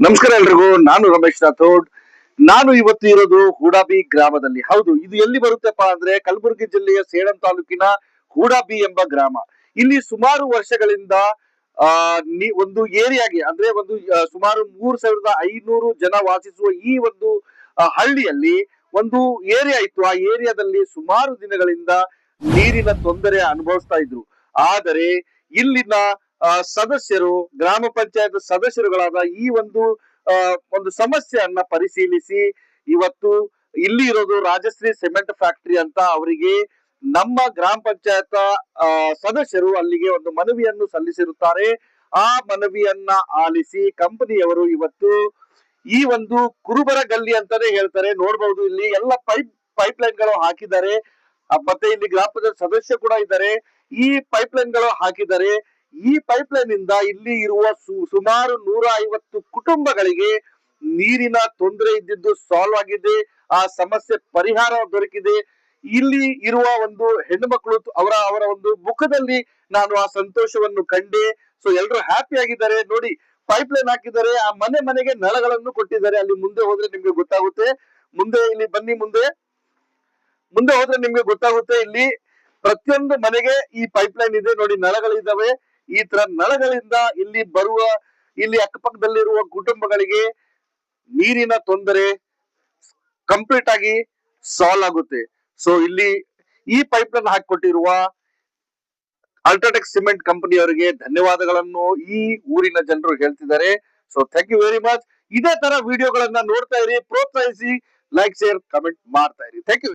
ನಮಸ್ಕಾರ ಎಲ್ರಿಗೂ. ನಾನು ರಮೇಶ್ ರಾಥೋಡ್. ನಾನು ಇವತ್ತು ಇರೋದು ಹೂಡಾಬಿ ಗ್ರಾಮದಲ್ಲಿ. ಹೌದು, ಇದು ಎಲ್ಲಿ ಬರುತ್ತಪ್ಪ ಅಂದ್ರೆ ಕಲಬುರಗಿ ಜಿಲ್ಲೆಯ ಸೇಡಂ ತಾಲೂಕಿನ ಹೂಡಾಬಿ ಎಂಬ ಗ್ರಾಮ. ಇಲ್ಲಿ ಸುಮಾರು ವರ್ಷಗಳಿಂದ ಒಂದು ಏರಿಯಾಗೆ, ಅಂದ್ರೆ ಒಂದು ಸುಮಾರು ಮೂರ್ ಸಾವಿರದ ಐನೂರು ಜನ ವಾಸಿಸುವ ಈ ಒಂದು ಹಳ್ಳಿಯಲ್ಲಿ ಒಂದು ಏರಿಯಾ ಇತ್ತು. ಆ ಏರಿಯಾದಲ್ಲಿ ಸುಮಾರು ದಿನಗಳಿಂದ ನೀರಿನ ತೊಂದರೆ ಅನುಭವಿಸ್ತಾ ಇದ್ರು. ಆದರೆ, ಇಲ್ಲಿನ ಸದಸ್ಯರು, ಗ್ರಾಮ ಪಂಚಾಯತ್ ಸದಸ್ಯರುಗಳಾದ ಈ ಒಂದು ಒಂದು ಸಮಸ್ಯೆಯನ್ನ ಪರಿಶೀಲಿಸಿ ಇವತ್ತು ಇಲ್ಲಿ ಇರೋದು ರಾಜಶ್ರೀ ಸಿಮೆಂಟ್ ಫ್ಯಾಕ್ಟರಿ ಅಂತ ಅವರಿಗೆ ನಮ್ಮ ಗ್ರಾಮ ಪಂಚಾಯತ್ ಸದಸ್ಯರು ಅಲ್ಲಿಗೆ ಒಂದು ಮನವಿಯನ್ನು ಸಲ್ಲಿಸಿರುತ್ತಾರೆ. ಆ ಮನವಿಯನ್ನ ಆಲಿಸಿ ಕಂಪನಿಯವರು ಇವತ್ತು ಈ ಒಂದು ಕುರುಬರ ಗಲ್ಲಿ ಅಂತಾನೆ ಹೇಳ್ತಾರೆ. ನೋಡ್ಬಹುದು ಇಲ್ಲಿ ಎಲ್ಲ ಪೈಪ್ ಪೈಪ್ ಲೈನ್ಗಳು ಹಾಕಿದ್ದಾರೆ ಮತ್ತೆ ಇಲ್ಲಿ ಗ್ರಾಮ ಪಂಚಾಯತ್ ಸದಸ್ಯ ಕೂಡ ಇದ್ದಾರೆ. ಈ ಪೈಪ್ ಲೈನ್ಗಳು ಹಾಕಿದ್ದಾರೆ. ಈ ಪೈಪ್ ಲೈನ್ ಇಂದ ಇಲ್ಲಿ ಇರುವ ಸುಮಾರು ನೂರ ಐವತ್ತು ಕುಟುಂಬಗಳಿಗೆ ನೀರಿನ ತೊಂದರೆ ಇದ್ದಿದ್ದು ಸಾಲ್ವ್ ಆಗಿದೆ. ಆ ಸಮಸ್ಯೆ ಪರಿಹಾರ ದೊರಕಿದೆ. ಇಲ್ಲಿ ಇರುವ ಒಂದು ಹೆಣ್ಣು ಮಕ್ಕಳು ಅವರ ಅವರ ಒಂದು ಮುಖದಲ್ಲಿ ನಾನು ಆ ಸಂತೋಷವನ್ನು ಕಂಡೆ. ಸೊ ಎಲ್ಲರೂ ಹ್ಯಾಪಿ ಆಗಿದ್ದಾರೆ. ನೋಡಿ ಪೈಪ್ ಲೈನ್ ಹಾಕಿದ್ದಾರೆ. ಆ ಮನೆ ಮನೆಗೆ ನಳಗಳನ್ನು ಕೊಟ್ಟಿದ್ದಾರೆ. ಅಲ್ಲಿ ಮುಂದೆ ಹೋದ್ರೆ ನಿಮ್ಗೆ ಗೊತ್ತಾಗುತ್ತೆ. ಮುಂದೆ ಇಲ್ಲಿ ಬನ್ನಿ ಮುಂದೆ. ಮುಂದೆ ಹೋದ್ರೆ ನಿಮ್ಗೆ ಗೊತ್ತಾಗುತ್ತೆ. ಇಲ್ಲಿ ಪ್ರತಿಯೊಂದು ಮನೆಗೆ ಈ ಪೈಪ್ ಲೈನ್ ಇದೆ. ನೋಡಿ ನಳಗಳಿದ್ದಾವೆ ಈ ತರ ನಳಗಳಿಂದ ಇಲ್ಲಿ ಬರುವ, ಇಲ್ಲಿ ಅಕ್ಕಪಕ್ಕದಲ್ಲಿರುವ ಕುಟುಂಬಗಳಿಗೆ ನೀರಿನ ತೊಂದರೆ ಕಂಪ್ಲೀಟ್ ಆಗಿ ಸಾಲ್ವ್ ಆಗುತ್ತೆ. ಸೊ ಇಲ್ಲಿ ಈ ಪೈಪ್ನಲ್ಲಿ ಹಾಕಿಕೊಟ್ಟಿರುವ ಅಲ್ಟ್ರಾಟೆಕ್ ಸಿಮೆಂಟ್ ಕಂಪನಿಯವರಿಗೆ ಧನ್ಯವಾದಗಳನ್ನು ಈ ಊರಿನ ಜನರು ಹೇಳ್ತಿದ್ದಾರೆ. So thank you very much ಇದೇ ತರ ವಿಡಿಯೋಗಳನ್ನ ನೋಡ್ತಾ ಇರಿ, ಪ್ರೋತ್ಸಾಹಿಸಿ ಲೈಕ್ ಶೇರ್ ಕಮೆಂಟ್ ಮಾಡ್ತಾ ಇರಿ. Thank you